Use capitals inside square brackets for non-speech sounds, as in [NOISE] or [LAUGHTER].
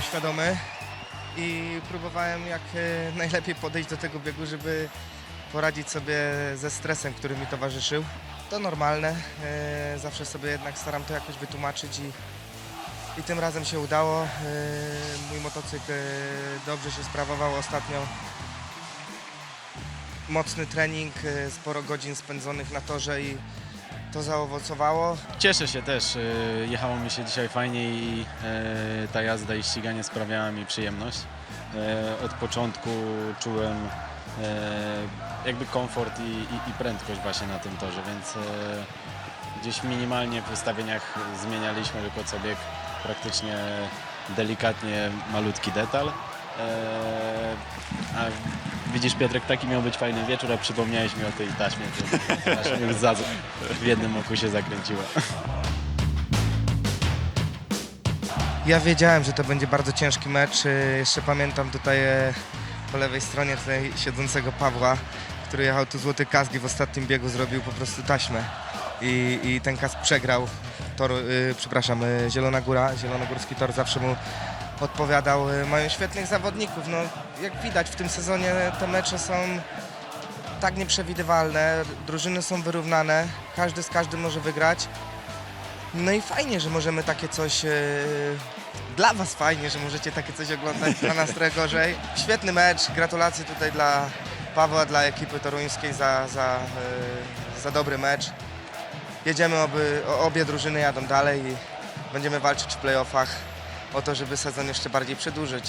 świadomy i próbowałem jak e, [LAUGHS] najlepiej podejść do tego biegu, żeby poradzić sobie ze stresem, który mi towarzyszył. To normalne, e, zawsze sobie jednak staram to jakoś wytłumaczyć i, i tym razem się udało. E, Mój motocykl dobrze się sprawował ostatnio. Mocny trening, sporo godzin spędzonych na torze i to zaowocowało. Cieszę się też. Jechało mi się dzisiaj fajnie i ta jazda i ściganie sprawiała mi przyjemność. Y, Od początku czułem y, jakby komfort i, i, i prędkość właśnie na tym torze, więc y, gdzieś minimalnie w ustawieniach zmienialiśmy tylko co bieg praktycznie delikatnie malutki detal. A widzisz Piotrek, taki miał być fajny wieczór, a przypomniałeś mi o tej taśmie, to łza [LAUGHS] w jednym oku się zakręciła. Ja wiedziałem, że to będzie bardzo ciężki mecz. E, Jeszcze pamiętam tutaj e, po lewej stronie tutaj siedzącego Pawła, który jechał tu złoty kask i w ostatnim biegu zrobił po prostu taśmę. I, i ten kask przegrał. Tor, y, przepraszam, y, Zielona Góra, Zielonogórski Tor zawsze mu odpowiadał. Y, Mają świetnych zawodników. No, jak widać w tym sezonie te mecze są tak nieprzewidywalne, drużyny są wyrównane, każdy z każdym może wygrać. No i fajnie, że możemy takie coś. e, Dla Was fajnie, że możecie takie coś oglądać, dla nas trochę gorzej. Świetny mecz, gratulacje tutaj dla Pawła, dla ekipy toruńskiej za, za, e, za dobry mecz. Jedziemy, oby, obie drużyny jadą dalej i będziemy walczyć w playoffach o to, żeby sezon jeszcze bardziej przedłużyć.